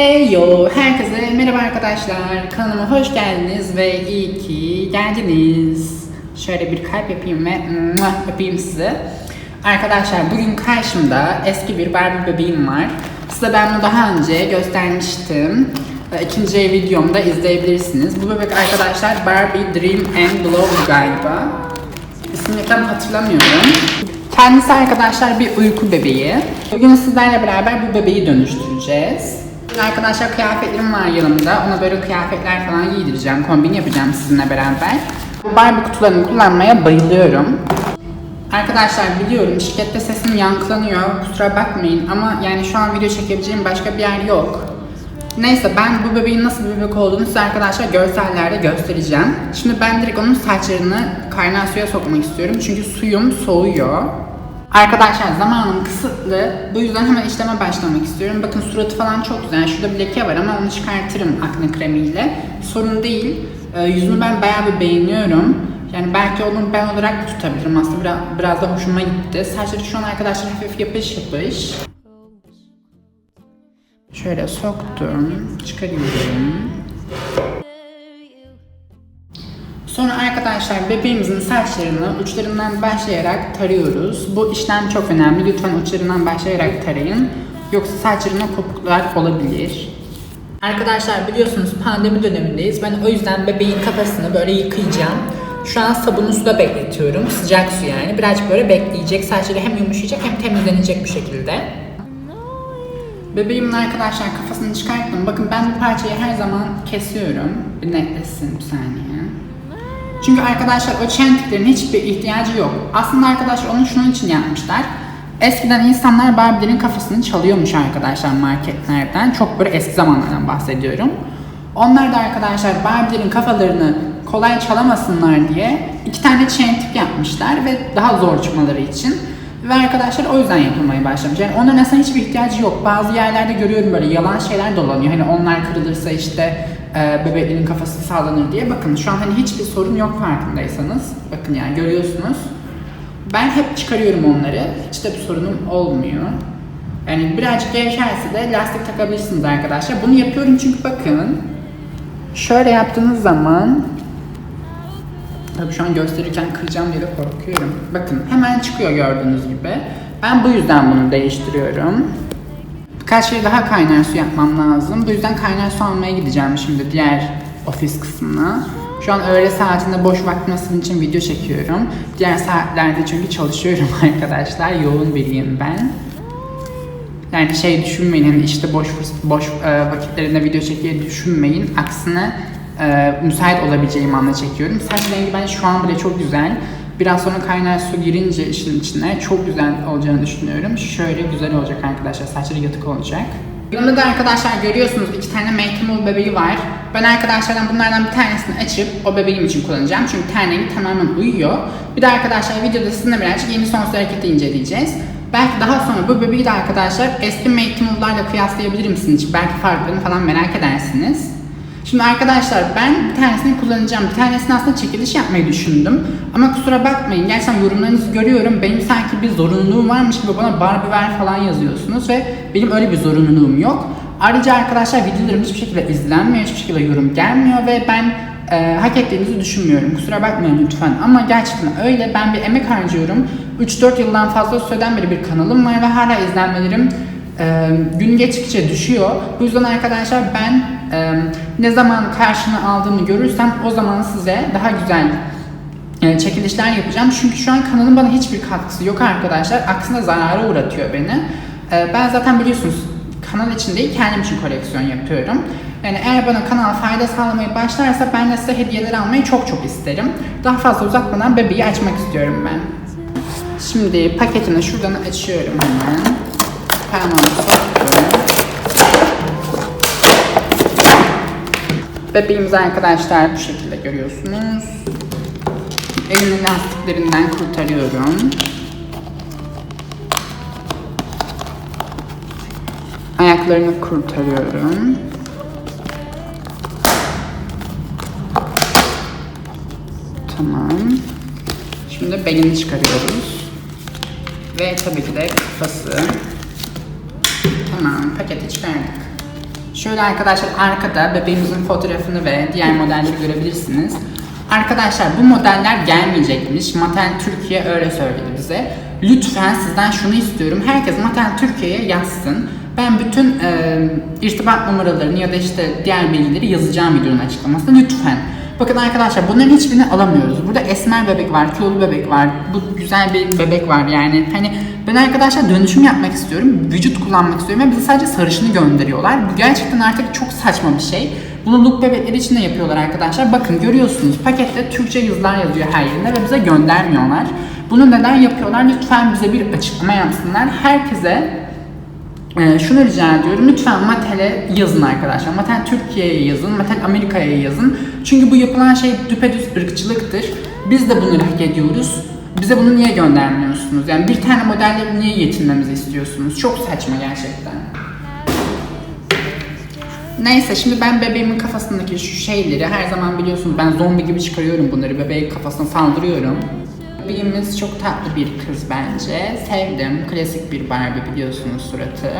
Hey herkese merhaba arkadaşlar. Kanalıma hoş geldiniz ve iyi ki geldiniz. Şöyle bir kalp yapayım ve yapayım size. Arkadaşlar bugün karşımda eski bir Barbie bebeğim var. Size ben bunu daha önce göstermiştim. İkinci videomda izleyebilirsiniz. Bu bebek arkadaşlar Barbie Dream and Glow galiba. İsmini tam hatırlamıyorum. Kendisi arkadaşlar bir uyku bebeği. Bugün sizlerle beraber bu bebeği dönüştüreceğiz. Arkadaşlar kıyafetlerim var yanımda. Ona böyle kıyafetler falan giydireceğim. Kombin yapacağım sizinle beraber. Bu Barbie kutularını kullanmaya bayılıyorum. Arkadaşlar biliyorum şirkette sesim yankılanıyor. Kusura bakmayın ama yani şu an video çekebileceğim başka bir yer yok. Neyse ben bu bebeğin nasıl bir bebek olduğunu size arkadaşlar görsellerde göstereceğim. Şimdi ben direkt onun saçlarını kaynar suya sokmak istiyorum. Çünkü suyum soğuyor. Arkadaşlar zamanım kısıtlı. Bu yüzden hemen işleme başlamak istiyorum. Bakın suratı falan çok güzel. Şurada bir leke var ama onu çıkartırım akne kremiyle. Sorun değil. Ee, yüzümü ben bayağı bir beğeniyorum. Yani belki onu ben olarak da tutabilirim. Aslında biraz, biraz da hoşuma gitti. Saçları şu an arkadaşlar hafif yapış yapış. Şöyle soktum, çıkarıyorum. Sonra arkadaşlar bebeğimizin saçlarını uçlarından başlayarak tarıyoruz. Bu işlem çok önemli. Lütfen uçlarından başlayarak tarayın. Yoksa saçlarına kopuklar olabilir. Arkadaşlar biliyorsunuz pandemi dönemindeyiz. Ben o yüzden bebeğin kafasını böyle yıkayacağım. Şu an sabunlu suda bekletiyorum. Sıcak su yani. Birazcık böyle bekleyecek. Saçları hem yumuşayacak hem temizlenecek bir şekilde. Bebeğimin arkadaşlar kafasını çıkarttım. Bakın ben bu parçayı her zaman kesiyorum. Bir netleşsin bir saniye. Çünkü arkadaşlar o çentiklerin hiçbir ihtiyacı yok. Aslında arkadaşlar onu şunun için yapmışlar. Eskiden insanlar Barbie'lerin kafasını çalıyormuş arkadaşlar marketlerden. Çok böyle eski zamanlardan bahsediyorum. Onlar da arkadaşlar Barbie'lerin kafalarını kolay çalamasınlar diye iki tane çentik yapmışlar ve daha zor çıkmaları için. Ve arkadaşlar o yüzden yapılmaya başlamış. Yani onların aslında hiçbir ihtiyacı yok. Bazı yerlerde görüyorum böyle yalan şeyler dolanıyor. Hani onlar kırılırsa işte e, bebeklerin kafası sallanır diye. Bakın şu an hani hiçbir sorun yok farkındaysanız. Bakın yani görüyorsunuz. Ben hep çıkarıyorum onları. Hiç de bir sorunum olmuyor. Yani birazcık gevşerse de lastik takabilirsiniz arkadaşlar. Bunu yapıyorum çünkü bakın. Şöyle yaptığınız zaman Tabii şu an gösterirken kıracağım diye de korkuyorum. Bakın hemen çıkıyor gördüğünüz gibi. Ben bu yüzden bunu değiştiriyorum. Birkaç şey daha kaynar su yapmam lazım. Bu yüzden kaynar su almaya gideceğim şimdi diğer ofis kısmına. Şu an öğle saatinde boş vaktim nasıl için video çekiyorum. Diğer saatlerde çünkü çalışıyorum arkadaşlar. Yoğun biriyim ben. Yani şey düşünmeyin hani işte boş boş e, vakitlerinde video çekmeyi düşünmeyin. Aksine e, müsait olabileceğim anda çekiyorum. Saç rengi bence şu an bile çok güzel. Biraz sonra kaynar su girince işin içine çok güzel olacağını düşünüyorum. Şöyle güzel olacak arkadaşlar. Saçları yatık olacak. Yanımda da arkadaşlar görüyorsunuz iki tane Makeable bebeği var. Ben arkadaşlardan bunlardan bir tanesini açıp o bebeğim için kullanacağım. Çünkü ten tamamen uyuyor. Bir de arkadaşlar videoda sizinle birazcık yeni sonsuz hareketi inceleyeceğiz. Belki daha sonra bu bebeği de arkadaşlar eski Makeable'larla kıyaslayabilir misiniz? Belki farklarını falan merak edersiniz. Şimdi arkadaşlar ben bir tanesini kullanacağım. Bir tanesini aslında çekiliş yapmayı düşündüm. Ama kusura bakmayın. Gerçekten yorumlarınızı görüyorum. Benim sanki bir zorunluluğum varmış gibi bana Barbie ver falan yazıyorsunuz ve benim öyle bir zorunluluğum yok. Ayrıca arkadaşlar videolarım hiçbir şekilde izlenmiyor, hiçbir şekilde yorum gelmiyor ve ben e, hak ettiğinizi düşünmüyorum. Kusura bakmayın lütfen ama gerçekten öyle. Ben bir emek harcıyorum. 3-4 yıldan fazla süreden beri bir kanalım var ve hala izlenmelerim gün geçtikçe düşüyor. Bu yüzden arkadaşlar ben ne zaman karşını aldığını görürsem o zaman size daha güzel çekilişler yapacağım. Çünkü şu an kanalın bana hiçbir katkısı yok arkadaşlar. Aksine zarara uğratıyor beni. Ben zaten biliyorsunuz kanal için değil kendim için koleksiyon yapıyorum. Yani eğer bana kanal fayda sağlamaya başlarsa ben de size hediyeler almayı çok çok isterim. Daha fazla uzatmadan bebeği açmak istiyorum ben. Şimdi paketini şuradan açıyorum hemen. Parmağımı soktum. Bebeğimizi arkadaşlar bu şekilde görüyorsunuz. Elinin lastiklerinden kurtarıyorum. Ayaklarını kurtarıyorum. Tamam. Şimdi belini çıkarıyoruz. Ve tabii ki de kafası. Tamam, paketi çıkardık. Şöyle arkadaşlar arkada bebeğimizin fotoğrafını ve diğer modelleri görebilirsiniz. Arkadaşlar bu modeller gelmeyecekmiş. Matern Türkiye öyle söyledi bize. Lütfen sizden şunu istiyorum. Herkes Matern Türkiye'ye yazsın. Ben bütün e, irtibat numaralarını ya da işte diğer bilgileri yazacağım videonun açıklamasında. Lütfen. Bakın arkadaşlar bunların hiçbirini alamıyoruz. Burada esmer bebek var, kilolu bebek var. Bu güzel bir bebek var yani. Hani ben arkadaşlar dönüşüm yapmak istiyorum. Vücut kullanmak istiyorum ve bize sadece sarışını gönderiyorlar. Bu gerçekten artık çok saçma bir şey. Bunu look bebekleri için de yapıyorlar arkadaşlar. Bakın görüyorsunuz pakette Türkçe yazılar yazıyor her yerinde ve bize göndermiyorlar. Bunu neden yapıyorlar? Lütfen bize bir açıklama yapsınlar. Herkese ee, şunu rica ediyorum. Lütfen Mattel'e yazın arkadaşlar. Mattel Türkiye'ye yazın. Mattel Amerika'ya yazın. Çünkü bu yapılan şey düpedüz ırkçılıktır. Biz de bunu hak ediyoruz. Bize bunu niye göndermiyorsunuz? Yani bir tane modelle niye yetinmemizi istiyorsunuz? Çok saçma gerçekten. Neyse şimdi ben bebeğimin kafasındaki şu şeyleri her zaman biliyorsunuz ben zombi gibi çıkarıyorum bunları. Bebeğin kafasına saldırıyorum. Bebeğimiz çok tatlı bir kız bence. Sevdim. Klasik bir Barbie biliyorsunuz suratı.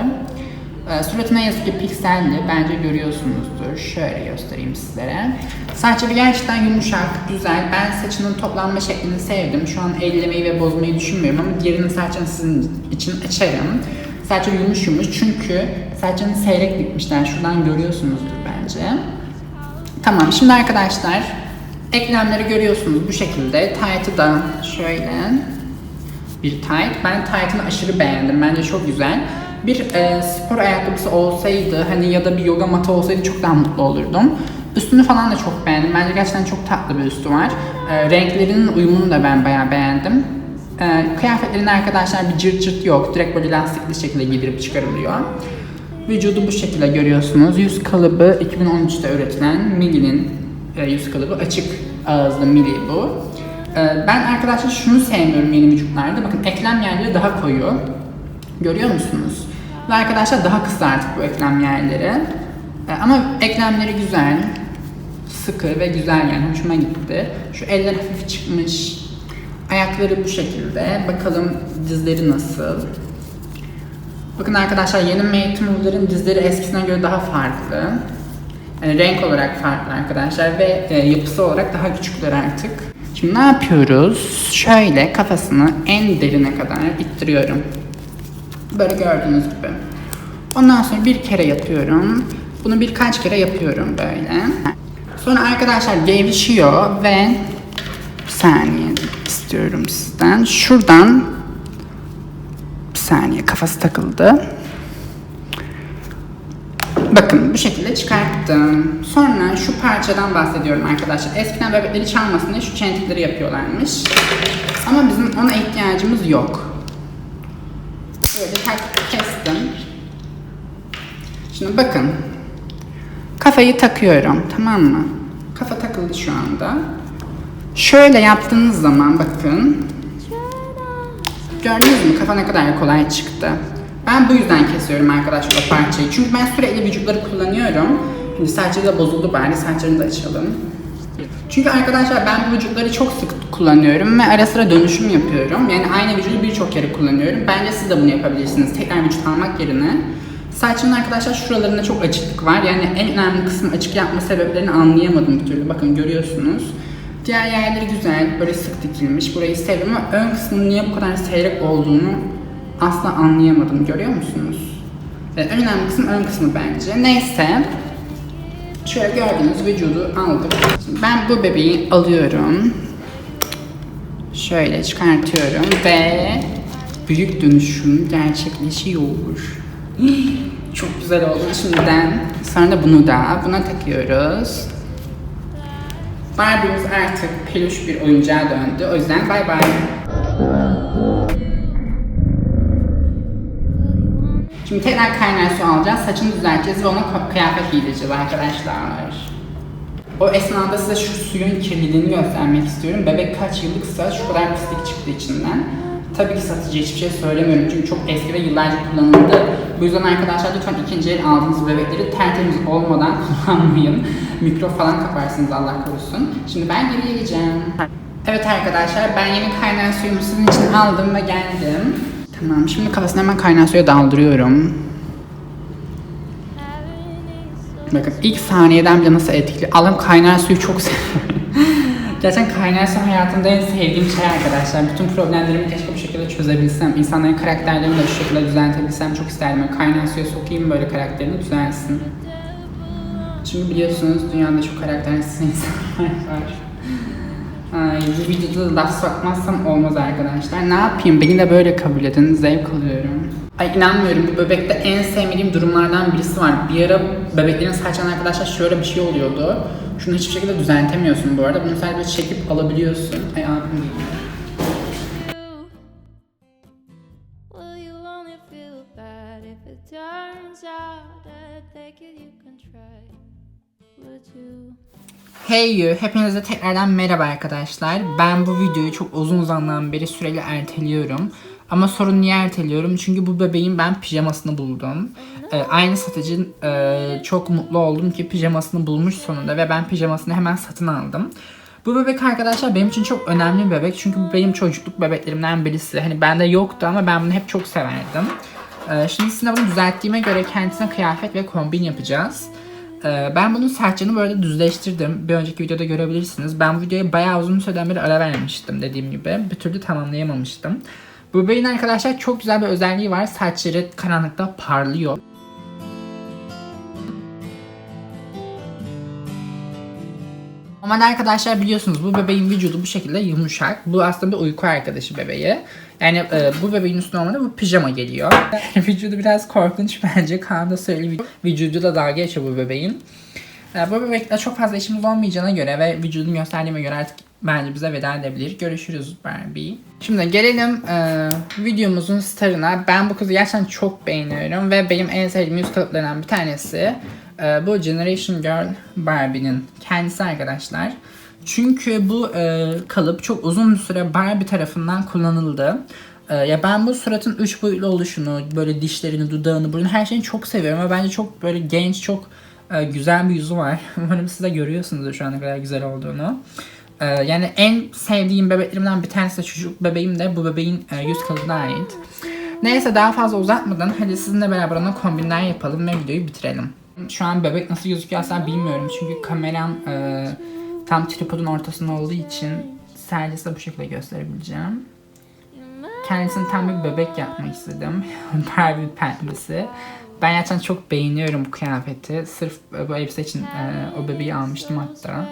Ee, suratı ne yazık ki pikselli. Bence görüyorsunuzdur. Şöyle göstereyim sizlere. Saçları gerçekten yumuşak, güzel. Ben saçının toplanma şeklini sevdim. Şu an ellemeyi ve bozmayı düşünmüyorum ama diğerinin saçını sizin için açarım. Saçı yumuş yumuş çünkü saçını seyrek dikmişler. Şuradan görüyorsunuzdur bence. Tamam şimdi arkadaşlar eklemleri görüyorsunuz bu şekilde. Tight'ı da şöyle bir tight. Ben tight'ını aşırı beğendim. Bence çok güzel. Bir e, spor ayakkabısı olsaydı hani ya da bir yoga matı olsaydı çok daha mutlu olurdum. Üstünü falan da çok beğendim. Bence gerçekten çok tatlı bir üstü var. E, renklerinin uyumunu da ben bayağı beğendim. E, kıyafetlerin arkadaşlar bir cırt cırt yok. Direkt böyle lastikli şekilde giydirip çıkarılıyor. Vücudu bu şekilde görüyorsunuz. Yüz kalıbı 2013'te üretilen Milli'nin e, yüz kalıbı açık ağızlı Milli bu. E, ben arkadaşlar şunu sevmiyorum yeni vücutlarda. Bakın eklem yerleri daha koyu. Görüyor musunuz? Ve arkadaşlar daha kısa artık bu eklem yerleri. E, ama eklemleri güzel. Sıkı ve güzel yani hoşuma gitti. Şu eller hafif çıkmış. Ayakları bu şekilde. Bakalım dizleri nasıl. Bakın arkadaşlar yeni Mate Move'ların dizleri eskisine göre daha farklı. Yani renk olarak farklı arkadaşlar ve e, yapısı olarak daha küçükler artık. Şimdi ne yapıyoruz? Şöyle kafasını en derine kadar ittiriyorum. Böyle gördüğünüz gibi. Ondan sonra bir kere yapıyorum. Bunu birkaç kere yapıyorum böyle. Sonra arkadaşlar gevşiyor ve bir saniye istiyorum sizden. Şuradan bir saniye kafası takıldı. Bakın bu şekilde çıkarttım. Sonra şu parçadan bahsediyorum arkadaşlar. Eskiden bebekleri çalmasın diye şu çentikleri yapıyorlarmış. Ama bizim ona ihtiyacımız yok. Böyle kestim. Şimdi bakın. Kafayı takıyorum tamam mı? Kafa takıldı şu anda. Şöyle yaptığınız zaman bakın. Gördünüz mü kafa ne kadar kolay çıktı. Ben bu yüzden kesiyorum arkadaşlar parçayı. Çünkü ben sürekli vücutları kullanıyorum. Şimdi saçları da bozuldu bari saçlarını da açalım. Çünkü arkadaşlar ben bu vücutları çok sık kullanıyorum ve ara sıra dönüşüm yapıyorum. Yani aynı vücudu birçok kere kullanıyorum. Bence siz de bunu yapabilirsiniz. Tekrar vücut almak yerine. Saçın arkadaşlar şuralarında çok açıklık var. Yani en önemli kısmı açık yapma sebeplerini anlayamadım bir türlü. Bakın görüyorsunuz. Diğer yerleri güzel, böyle sık dikilmiş. Burayı sevdim ama ön kısmının niye bu kadar seyrek olduğunu asla anlayamadım. Görüyor musunuz? Evet, en önemli kısım ön kısmı bence. Neyse. Şöyle gördüğünüz vücudu aldık. Şimdi ben bu bebeği alıyorum. Şöyle çıkartıyorum ve büyük dönüşüm gerçekleşiyor. Çok güzel oldu şimdiden. Sonra da bunu da buna takıyoruz. Barbie'miz artık peluş bir oyuncağa döndü. O yüzden bay bay. Şimdi tekrar kaynar su alacağız. Saçını düzelteceğiz ve ona kıyafet giydireceğiz arkadaşlar. O esnada size şu suyun kirliliğini göstermek istiyorum. Bebek kaç yıllıksa şu kadar pislik çıktı içinden. Tabii ki satıcı hiçbir şey söylemiyorum çünkü çok eski ve yıllarca kullanıldı. Bu yüzden arkadaşlar lütfen ikinci el aldığınız bebekleri tertemiz olmadan kullanmayın. Mikro falan kaparsınız Allah korusun. Şimdi ben geri geleceğim. Evet arkadaşlar ben yeni kaynar suyumu sizin için aldım ve geldim. Tamam şimdi kafasına hemen kaynar suya daldırıyorum. Bakın ilk saniyeden bile nasıl etkili. Allah'ım kaynar suyu çok seviyorum. Gerçekten kaynar su hayatımda en sevdiğim şey arkadaşlar. Bütün problemlerimi keşke bu şekilde çözebilsem. İnsanların karakterlerini de şu şekilde düzeltebilsem çok isterdim. Kaynar suya sokayım böyle karakterini düzelsin. Çünkü biliyorsunuz dünyada çok karaktersiz insanlar var. Ay, bu videoda da laf sokmazsam olmaz arkadaşlar. Ne yapayım? Beni de böyle kabul edin. Zevk alıyorum. Ay inanmıyorum. Bu bebekte en sevmediğim durumlardan birisi var. Bir ara bebeklerin saçlarına arkadaşlar şöyle bir şey oluyordu. Şunu hiçbir şekilde düzeltemiyorsun bu arada. Bunu sadece çekip alabiliyorsun. Ay abim? Would you? Hey you, hepinize tekrardan merhaba arkadaşlar. Ben bu videoyu çok uzun zamandan beri süreli erteliyorum. Ama sorun niye erteliyorum? Çünkü bu bebeğin ben pijamasını buldum. Ee, aynı satıcı e, çok mutlu oldum ki pijamasını bulmuş sonunda ve ben pijamasını hemen satın aldım. Bu bebek arkadaşlar benim için çok önemli bir bebek. Çünkü bu benim çocukluk bebeklerimden birisi. Hani bende yoktu ama ben bunu hep çok severdim. Ee, şimdi bunu düzelttiğime göre kendisine kıyafet ve kombin yapacağız. Ee, ben bunun saçını böyle düzleştirdim. Bir önceki videoda görebilirsiniz. Ben bu videoya bayağı uzun süreden beri ara vermiştim dediğim gibi. Bir türlü tamamlayamamıştım. Bu bebeğin arkadaşlar çok güzel bir özelliği var. Saçları karanlıkta parlıyor. Normalde arkadaşlar biliyorsunuz bu bebeğin vücudu bu şekilde yumuşak. Bu aslında bir uyku arkadaşı bebeği. Yani e, bu bebeğin üstüne olmadı bu pijama geliyor. vücudu biraz korkunç bence. Kaan da söyledi. Vücudu da dalga geçiyor bu bebeğin. E, bu bebekle çok fazla işimiz olmayacağına göre ve vücudunu gösterdiğime göre artık bence bize veda edebilir. Görüşürüz Barbie. Şimdi gelelim e, videomuzun starına. Ben bu kızı gerçekten çok beğeniyorum ve benim en sevdiğim yüz kalıplarından bir tanesi e, bu Generation Girl Barbie'nin kendisi arkadaşlar. Çünkü bu e, kalıp çok uzun bir süre Barbie tarafından kullanıldı. E, ya ben bu suratın üç boyutlu oluşunu, böyle dişlerini, dudağını, burnunu her şeyini çok seviyorum ve bence çok böyle genç, çok e, güzel bir yüzü var. Umarım siz de görüyorsunuz şu ana kadar güzel olduğunu. E, yani en sevdiğim bebeklerimden bir tanesi de çocuk bebeğim de bu bebeğin e, yüz kalıbına ait. Neyse daha fazla uzatmadan hadi sizinle beraber ona kombinler yapalım ve videoyu bitirelim. Şu an bebek nasıl gözüküyor asla bilmiyorum çünkü kameram e, tam tripodun ortasında olduğu için sadece bu şekilde gösterebileceğim. Kendisini tam bir bebek yapmak istedim. Barbie pembesi. Ben gerçekten çok beğeniyorum bu kıyafeti. Sırf bu elbise için e, o bebeği almıştım hatta.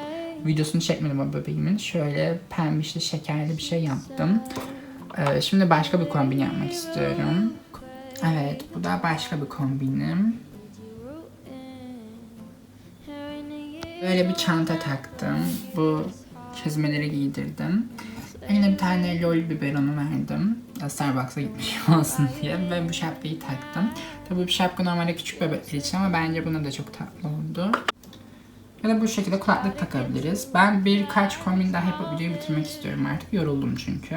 Videosunu çekmedim o bebeğimin. Şöyle pembişli şekerli bir şey yaptım. E, şimdi başka bir kombin yapmak istiyorum. Evet bu da başka bir kombinim. Böyle bir çanta taktım. Bu çizmeleri giydirdim. Eline bir tane lol biberonu verdim. Starbucks'a gitmiş olsun diye. Ve bu şapkayı taktım. Tabii bu şapka normalde küçük bebekler için ama bence buna da çok tatlı oldu. Ya da bu şekilde kulaklık takabiliriz. Ben birkaç kombin daha yapıp videoyu bitirmek istiyorum artık. Yoruldum çünkü.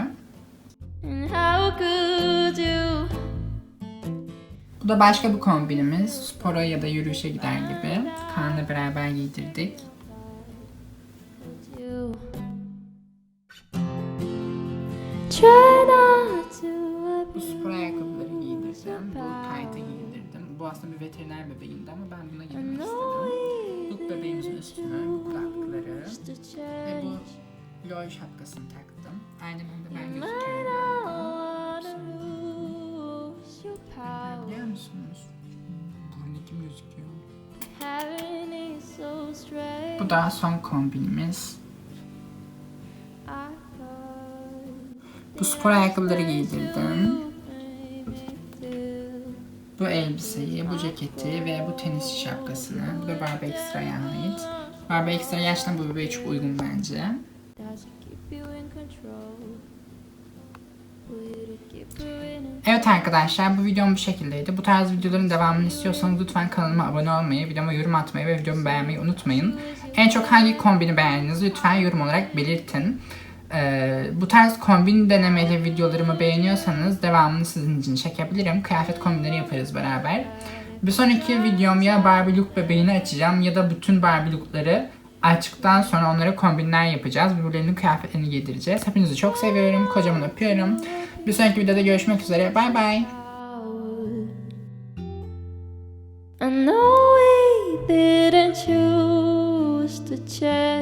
Bu da başka bir kombinimiz. Spora ya da yürüyüşe gider gibi. Kaan'la beraber giydirdik. Bu spor ayakkabıları giydirdim. Bu taytı giydirdim. Bu aslında bir veteriner bebeğimdi ama ben buna giydirmek istedim. Bu bebeğimizin üstüne bu kulaklıkları ve bu lol şapkasını taktım. Aynı bunda ben gözüküyorum. Bu da son kombinimiz. Bu spor ayakkabıları giydirdim. Bu elbiseyi, bu ceketi ve bu tenis şapkasını. Bu da Barbie Extra'ya ait. Barbie Extra gerçekten bu bebeğe çok uygun bence. Evet arkadaşlar bu videom bu şekildeydi. Bu tarz videoların devamını istiyorsanız lütfen kanalıma abone olmayı, videoma yorum atmayı ve videomu beğenmeyi unutmayın. En çok hangi kombini beğendiniz lütfen yorum olarak belirtin. Ee, bu tarz kombin denemeli videolarımı beğeniyorsanız devamını sizin için çekebilirim. Kıyafet kombinleri yaparız beraber. Bir sonraki videom ya Barbie look bebeğini açacağım ya da bütün Barbie lookları açtıktan sonra onlara kombinler yapacağız. Birbirlerinin kıyafetlerini giydireceğiz. Hepinizi çok seviyorum. Kocaman öpüyorum. Bir sonraki videoda görüşmek üzere. Bay bay. I know we didn't choose стучит